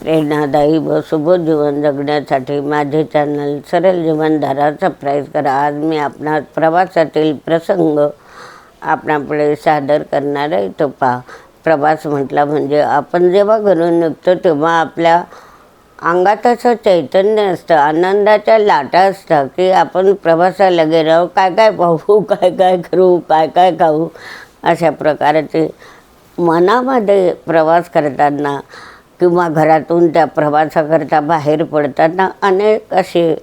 प्रेरणादायी व सुबोध जीवन जगण्यासाठी माझे चॅनल सरळ जीवनधारा सबस्क्राईब करा. आज मी आपणा प्रवासातील प्रसंग आपणापुढे सादर करणार आहे. तो पहा. प्रवास म्हटला म्हणजे आपण जेव्हा घरून निघतो तेव्हा आपल्या अंगात असं चैतन्य असतं आनंदाच्या लाटा असतात की आपण प्रवासाला गेलो काय काय पाहू काय काय करू काय काय खाऊ अशा प्रकारचे मनामध्ये प्रवास करताना किंवा घरातून त्या प्रवासाकरता बाहेर पडताना अनेक असे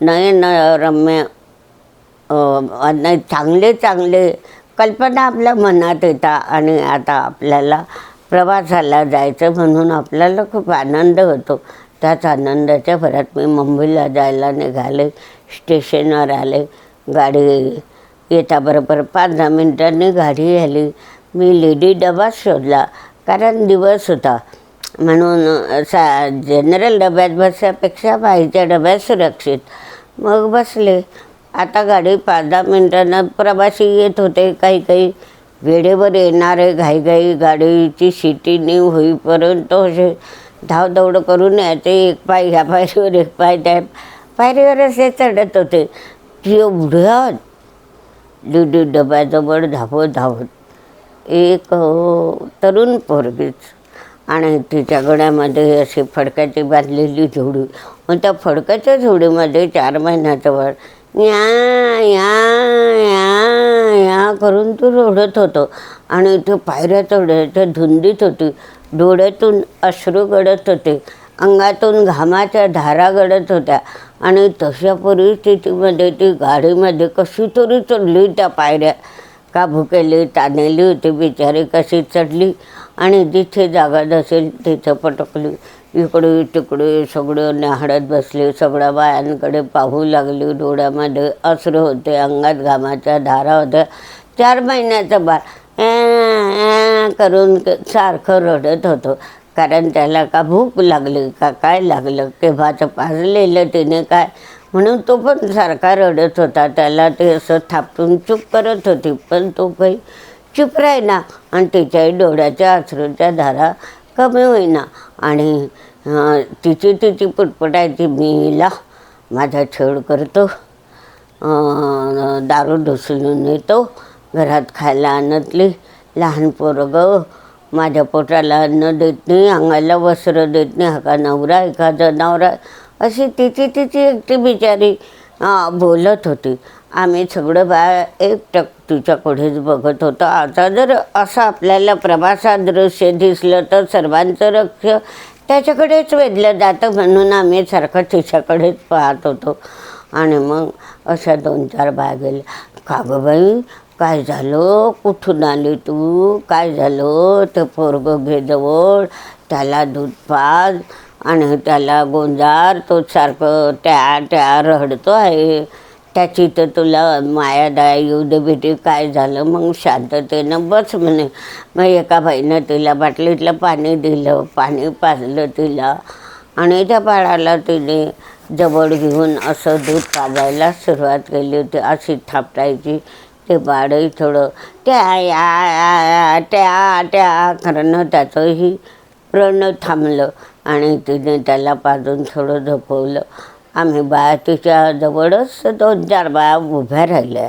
नयनरम्य नाही चांगले चांगले कल्पना आपल्या मनात येतात आणि आता आपल्याला प्रवासाला जायचं म्हणून आपल्याला खूप आनंद होतो. त्याच आनंदाच्या भरात मी मुंबईला जायला निघाले स्टेशनवर आले गाडी येताबरोबर पाच दहा मिनिटांनी गाडी आली. मी लेडी डबा शोधला. कारण दिवस होता. म्हणून सा जनरल डब्यात बसण्यापेक्षा बाईच्या डब्यात सुरक्षित. मग बसले. आता गाडी पाच दहा मिनटानं प्रवासी येत होते काही काही. वेळेवर येणारे घाईघाई गाडीची शिटी न्यू होईपर्यंत असे धावदौड करून यायचे. एक पाय ह्या पायरीवर एक पाय त्या पायरीवर असे चढत होते. एवढ्या लिडी डब्याजवळ धावत धावत एक तरुण पोरगीच. आणि तिच्या गळ्यामध्ये अशी फडक्याची बांधलेली झोडी. मग त्या फडक्याच्या झोडीमध्ये चार महिन्याचं वळ या या या या करून तो रडत होतो. आणि ते पायऱ्या चढायच्या धुंदीत होती. डोळ्यातून अश्रू गडत होते. अंगातून घामाच्या धारा गडत होत्या. आणि तशा परिस्थितीमध्ये ती गाडीमध्ये कशी तरी चढली त्या पायऱ्या. का भुकेली तानेली होती बिचारी कशी चढली आणि जिथे जागा नसेल तिथं पटकली. इकडे तिकडे सगळं न्याहाळत बसले सगळ्या बायांकडे पाहू लागली. डोळ्यामध्ये असरं होते अंगात घामाच्या धारा होत्या. चार महिन्याचं बाळ करून सारखं रडत होतं. कारण त्याला का भूक लागली का काय लागलं? केव्हाचं पाजलेलं तिने काय? म्हणून तो पण सारखा रडत होता. त्याला ते असं थापटून चूप करत होती. पण तो काही चूप राहीना आणि तिच्याही डोळ्याच्या अश्रूच्या धारा कमी होईना. आणि तिची तिची पुटपुटायची मी हिला माझा छेड करतो. दारू ढुसळून येतो घरात खायला आणतली. लहान पोरगं माझ्या पोटाला अन्न देत नाही अंगाला वस्त्र देत नाही हा का नवरा एखादा नवरा अशी तिची तिची एकटी बिचारी बोलत होती. आम्ही सगळं बाळ एकटक तिच्याकडेच बघत होतो. आता जर असं आपल्याला प्रवासात दृश्य दिसलं तर सर्वांचं लक्ष त्याच्याकडेच वेधलं जातं म्हणून आम्ही सारखं तिच्याकडेच पाहत होतो. आणि मग अशा दोन चार बाय गेल्या. का गं बाई काय झालं? कुठून आली तू? काय झालं? ते पोरगं घे जवळ. त्याला दूध पाज. आणि त्याला गोंजार तो सारखं त्या त्या रडतो आहे. त्याची तर तुला माया दया येऊ दे काय झालं? मग शांततेनं बस म्हणे. मग एका बाईनं तिला बाटलीतलं पाणी दिलं पाणी पाजलं तिला आणि त्या बाळाला तिने जवळ घेऊन असं दूध पाजायला सुरुवात केली होती. अशी थापटायची ते बाळही थोडं त्या या त्या त्या करणं त्याचंही प्रण थांबलं. आणि तिने त्याला पाजून थोडं झोपवलं. आम्ही बाया तिच्या जवळच दोन चार बाया उभ्या राहिल्या.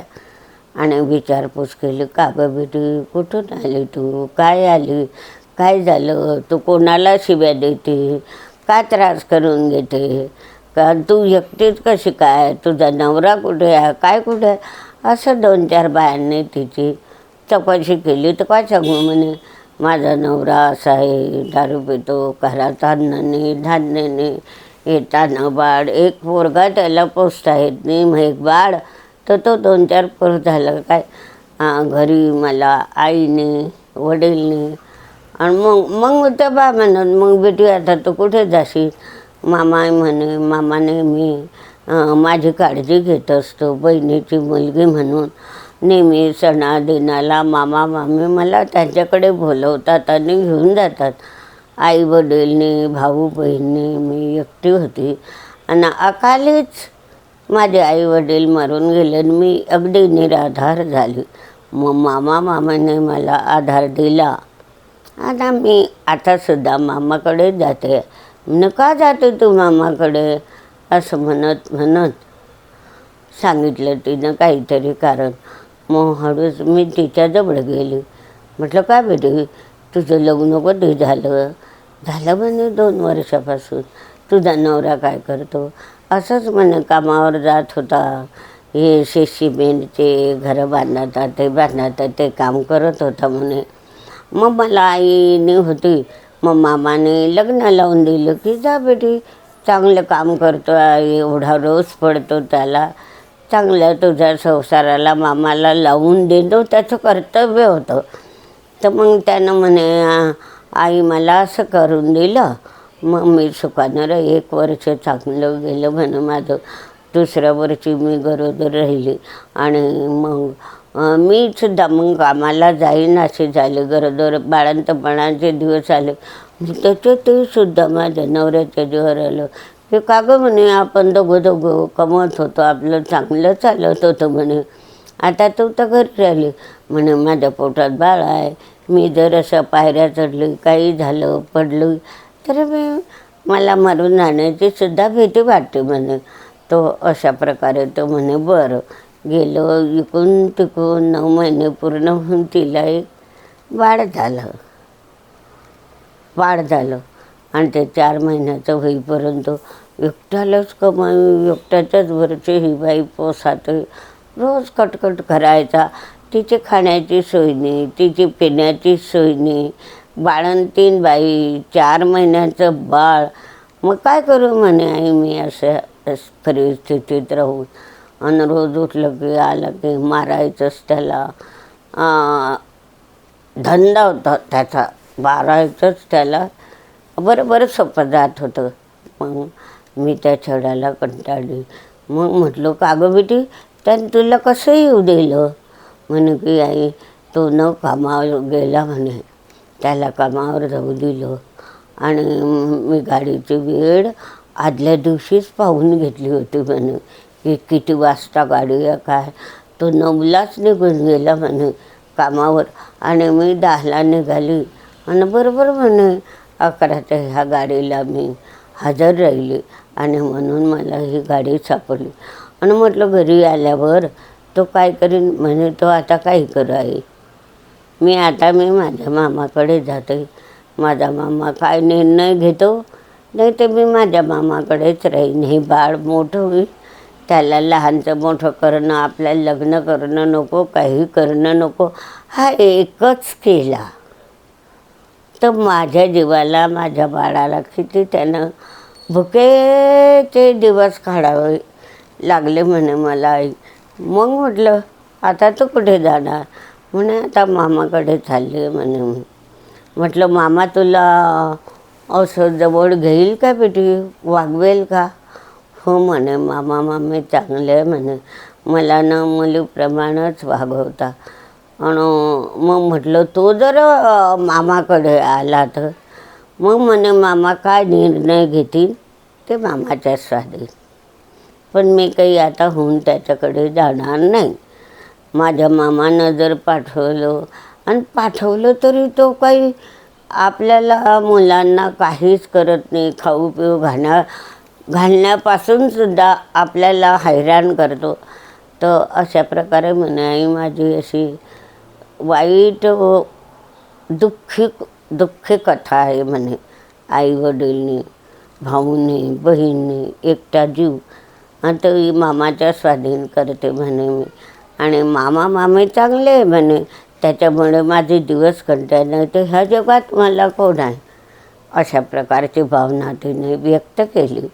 आणि विचारपूस केली का बेटी कुठून आली तू? काय आली? काय झालं? तू कोणाला शिव्या देते? का त्रास करून घेते? का तू एकटीच कशी काय? तुझा नवरा कुठे आहे? काय कुठे आहे? असं दोन चार बायांनी तिची चौकशी केली. तर काय सांगू म्हणे माझा नवरा असा आहे दारू पितो घरात अन्न नाही धान्य नाही येताना बाळ एक पोरगा त्याला पोचता येत नाही मग एक बाळ तर तो दोन चार पोर झालं काय? घरी मला आईने वडीलने आणि मग मग त्या बा म्हणत मग बेटी आता तू कुठे जाशील? मामा म्हणे मामाने मी माझी काळजी घेत असतो बहिणीची मुलगी म्हणून. नेहमी सणादिनाला मामा मामी मला त्यांच्याकडे बोलवतात आणि घेऊन जातात. आई वडीलने भाऊ बहिणी मी एकटी होती आणि अकालीच माझे आई वडील मरून गेले आणि मी अगदी निराधार झाली. मग मामा मामाने मला आधार दिला. आता मी आतासुद्धा मामाकडे जाते. न का जाते तू मामाकडे असं म्हणत म्हणत सांगितलं तिनं काहीतरी कारण. मग हळूच मी तिच्याजवळ गेली. म्हटलं काय बेटी तुझं लग्न कधी झालं? झालं म्हणे दोन वर्षापासून. तुझा नवरा काय करतो? असंच म्हणे कामावर जात होता. हे शे घरं बांधतात ते बांधतात ते काम करत होता म्हणे. मग मला आईने होती. मग मामाने लग्न लावून दिलं की जा बेटी चांगलं काम करतो आहे, एवढा रोज पडतो त्याला. चांगलं तुझ्या संसाराला मामाला लावून देतो त्याचं कर्तव्य होतं. तर मग त्यानं म्हणे आई मला असं करून दिलं. मग मी सुखानं एक वर्ष चांगलं गेलं म्हणे माझं. दुसऱ्या वर्षी मी गरोदर राहिली. आणि मग मीसुद्धा मी सुद्धा मग कामाला जाईन असे झाले. गरोदर बाळंतपणाचे दिवस आले. त्याचं ते सुद्धा माझ्या नवऱ्याच्या जीवावर आलं हे का गं म्हणे आपण दोघं दोघं कमवत होतो आपलं चांगलं चालत होतं म्हणे. आता तू तर घरी राहिली म्हणे माझ्या पोटात बाळ आहे. मी जर असं पायऱ्या चढली काही झालं पडलं तर मी मला मरून जाण्याची सुद्धा भीती वाटते म्हणे. तो अशा प्रकारे तो म्हणे बरं. गेलो इकून तिकून नऊ महिने पूर्ण होऊन तिला एक बाळ झालं. वाढ झालं. आणि ते चार महिन्याचं होईपर्यंत एकट्यालाच कमाई एकट्याच्याच वरची ही बाई पोसाते रोज कटकट करायचा. तिची खाण्याची सोय नाही तिची पिण्याची सोय नाही. बाळंतीन बाई चार महिन्याचं बाळ. मग काय करू म्हणे आई मी असं परिस्थितीत राहून? आणि रोज उठलं की आलं की मारायचंच त्याला. धंदा होता त्याचा मारायचंच त्याला. बरं बरं सोपं जात होतं. मग मी त्या छडाला कंटाळली. मग म्हटलं का गं बेटी? त्यानं तुला कसं येऊ दिलं? म्हणे की आई तो न कामावर गेला म्हणे. त्याला कामावर जाऊ दिलं. आणि मी गाडीची वेळ आदल्या दिवशीच पाहून घेतली होती म्हणे. की किती वाजता गाडी आहे काय तो नऊलाच निघून गेला म्हणे कामावर. आणि मी दहाला निघाली. आणि बरोबर म्हणे अकराच्या ह्या गाडीला मी हजर राहिली आणि म्हणून मला ही गाडी सापडली. आणि म्हटलं घरी आल्यावर तो काय करीन म्हणे तो आता काय करू आहे मी आता मी माझ्या मामाकडे जाते. माझा मामा काय निर्णय घेतो? नाही तर मी माझ्या मामाकडेच राहीन. हे बाळ मोठं होईल. त्याला लहानचं मोठं करणं आपल्याला लग्न करणं नको काही करणं नको. हा एकच केला. तर माझ्या जीवाला माझ्या बाळाला किती त्यानं भुकेचे दिवस काढावे लागले म्हणे मला आई. मग म्हटलं आता तू कुठे जाणार? म्हणे आता मामाकडे चालली म्हणे म्हटलं मामा तुला असं जवळ घेईल का बेटी वागवेल का? हो म्हणे मामा मामी चांगले आहे म्हणे. मला ना मुलीप्रमाणेच वागवता. आणि मग म्हटलं तो जर मामाकडे आला तर? मग म्हणे मामा काय निर्णय घेतील? ते मामाच्या स्वाधीन पण मी काही आता होऊन त्याच्याकडे जाणार नाही. माझ्या मामानं जर पाठवलं आणि पाठवलं तरी तो काही आपल्याला मुलांना काहीच करत नाही. खाऊ पिऊ घाण्या घालण्यापासून सुद्धा आपल्याला हैराण करतो. तर अशा प्रकारे म्हणे आई माझी अशी वाईट दुःखी दुःखी कथा आहे म्हणे. आईवडीलनी भाऊनी बहिणी एकटा जीव. आता मामाच्या स्वाधीन करते म्हणे मी. आणि मामा मामे चांगले आहे म्हणे. त्याच्यामुळे माझे दिवस कंटाळ नाही तर ह्या जगात मला कोण आहे? अशा प्रकारची भावना तिने व्यक्त केली.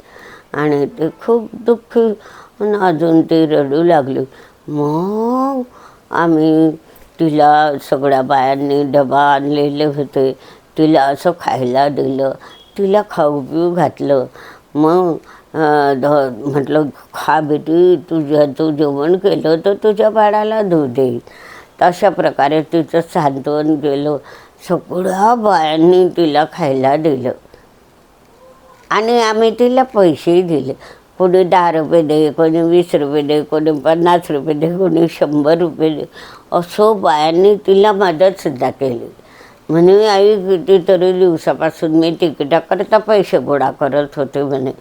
आणि ते खूप दुःखी अजून ती रडू लागली. मग आम्ही तिला सगळ्या बायांनी डबा आणलेले होते. तिला असं खायला दिलं. तिला खाऊ पिऊ घातलं. मग ध- म्हटलं खा बेटी तुझ्या तू जेवण केलं तर तुझ्या बाळाला दूध देईल अशा प्रकारे तिचं सांत्वन केलं. सगळ्या बायांनी तिला खायला दिलं. आणि आम्ही तिला पैसेही दिले. कोणी दहा रुपये दे कोणी वीस रुपये दे कोणी पन्नास रुपये दे कोणी शंभर रुपये दे. असो बायांनी तिला मदतसुद्धा केली. म्हणे आई कितीतरी दिवसापासून मी तिकिटाकरता पैसे गोळा करत होते म्हणे.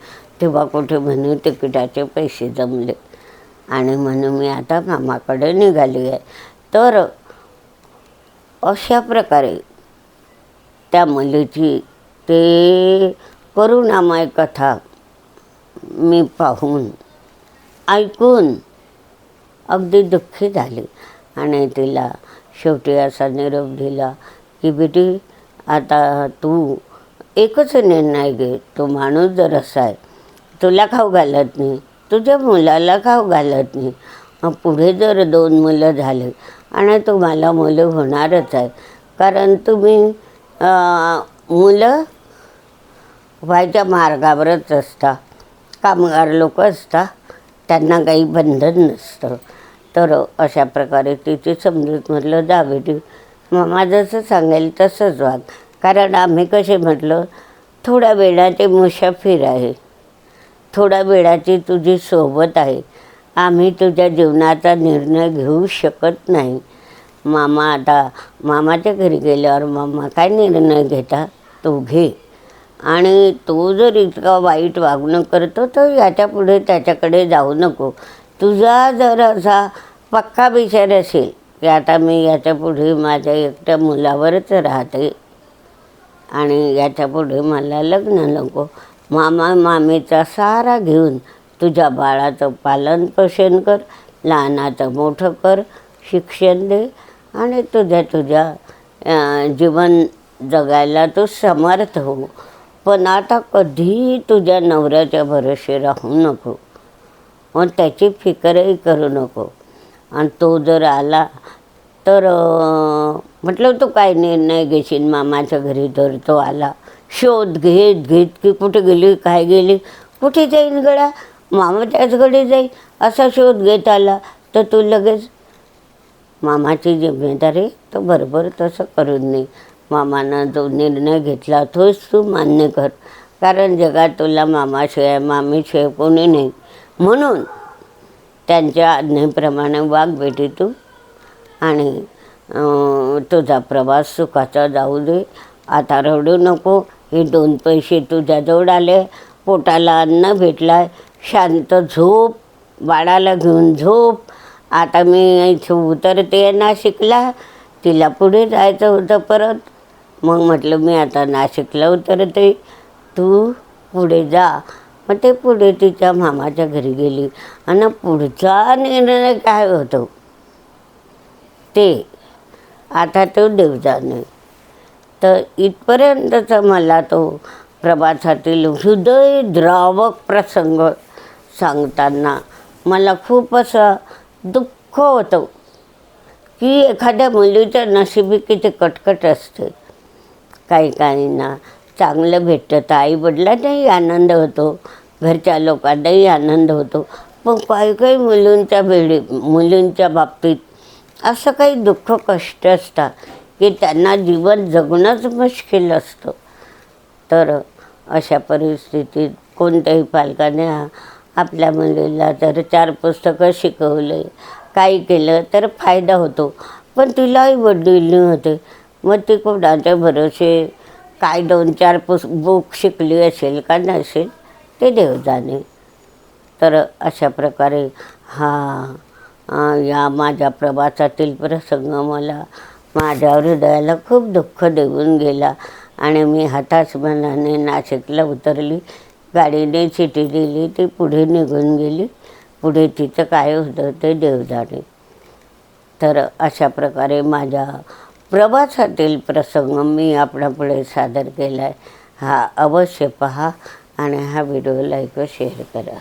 तेव्हा कुठे म्हणे तिकिटाचे पैसे जमले. आणि म्हणून मी आता मामाकडे निघाली आहे. तर अशा प्रकारे त्या मुलीची ते करुणामय कथा मी पाहून ऐकून अगदी दुःखी झाली. आणि तिला शेवटी असा निरोप दिला की बेटी आता तू एकच निर्णय घे. तो माणूस जर असा आहे तुला खाऊ घालत नाही तुझ्या मुलाला खाऊ घालत नाही. मग पुढे जर दोन मुलं झाले आणि तुम्हाला मुलं होणारच आहे कारण तुम्ही मुलं व्हायच्या मार्गावरच असता. कामगार लोक असतात त्यांना काही बंधन नसतं. तर अशा प्रकारे तिची समजूत म्हटलं जा बेटी मामा जसं सांगेल तसंच वाग कारण आम्ही कसे म्हटलं थोड्या वेळाचे मुसाफिर आहे. थोड्या वेळाची तुझी सोबत आहे. आम्ही तुझ्या जीवनाचा निर्णय घेऊ शकत नाही. मामा आता मामाच्या घरी गेल्यावर मामा काय निर्णय घेता? तो घे. आणि तो जर इतका वाईट वागणं करतो तर याच्यापुढे त्याच्याकडे जाऊ नको. तुझा जर असा पक्का विचार असेल की आता मी याच्यापुढे माझ्या एकट्या मुलावरच राहते आणि याच्यापुढे मला लग्न नको मामा मामीचा सारा घेऊन तुझ्या बाळाचं पालन पोषण कर लहानाचं मोठं कर शिक्षण दे आणि तुझ्या तुझ्या जीवन जगायला तू समर्थ हो. पण आता कधीही तुझ्या नवऱ्याच्या भरोशी राहू नको. मग त्याची फिकरही करू नको. आणि तो जर आला तर म्हटलं तू काय निर्णय घेशील मामाच्या घरी जर तो आला? शोध घेत घेत की कुठे गेली काय गेली? कुठे जाईन गड्या? मामाच्याच त्याचकडे जाईल असा शोध घेत आला तर तू लगेच मामाची जिम्मेदारी तो बरोबर तसं करून नाही मामानं जो निर्णय घेतला तोच तू मान्य कर. कारण जगात तुला मामाशिवाय मामीशिवाय कोणी नाही. म्हणून त्यांच्या आज्ञेप्रमाणे वाघ भेटी तू आणि तुझा प्रवास सुखाचा जाऊ दे. आता रडू नको. हे दोन पैसे तुझ्याजवळ आले. पोटाला अन्न भेटलाय. शांत झोप. बाळाला घेऊन झोप. आता मी इथे उतरते नाशिकला. तिला पुढे जायचं होतं परत. मग म्हटलं मी आता नाशिकला उतरते तू पुढे जा. मग ते पुढे तिच्या मामाच्या घरी गेली. आणि पुढचा निर्णय काय होतो? ते आता तो देवजाने तर इथपर्यंतचा मला तो प्रवासातील हृदयद्रावक प्रसंग सांगताना मला खूप असं दुःख होतं. की एखाद्या मुलीच्या नशिबी किती कटकट असते. काही काहींना चांगलं भेटतं. तर आईवडिलांनाही आनंद होतो. घरच्या लोकांनाही आनंद होतो. पण काही काही मुलींच्या वेळी मुलींच्या बाबतीत असं काही दुःख कष्ट असतात की त्यांना जीवन जगणंच मुश्किल असतं. तर अशा परिस्थितीत कोणत्याही पालकाने आपल्या मुलीला जर चार पुस्तकं शिकवले काही केलं तर फायदा होतो. पण तिलाही वडील होते. मग ती कोणाच्या भरोसे? काय दोन चार पुस बुक शिकली असेल का नसेल ते देव जाणे तर अशा प्रकारे हा या माझ्या प्रवासातील प्रसंग मला माझ्या हृदयाला खूप दुःख देऊन गेला आणि मी हताश मनाने नाशिकला उतरली. गाडीने चिठी दिली ती पुढे निघून गेली. पुढे तिचं काय होतं ते देव जाणे तर अशा प्रकारे माझ्या प्रवासातील प्रसंग मी आपणापुढे सादर केला आहे हा अवश्य पहा आणि हा व्हिडिओ लाईक व शेअर करा.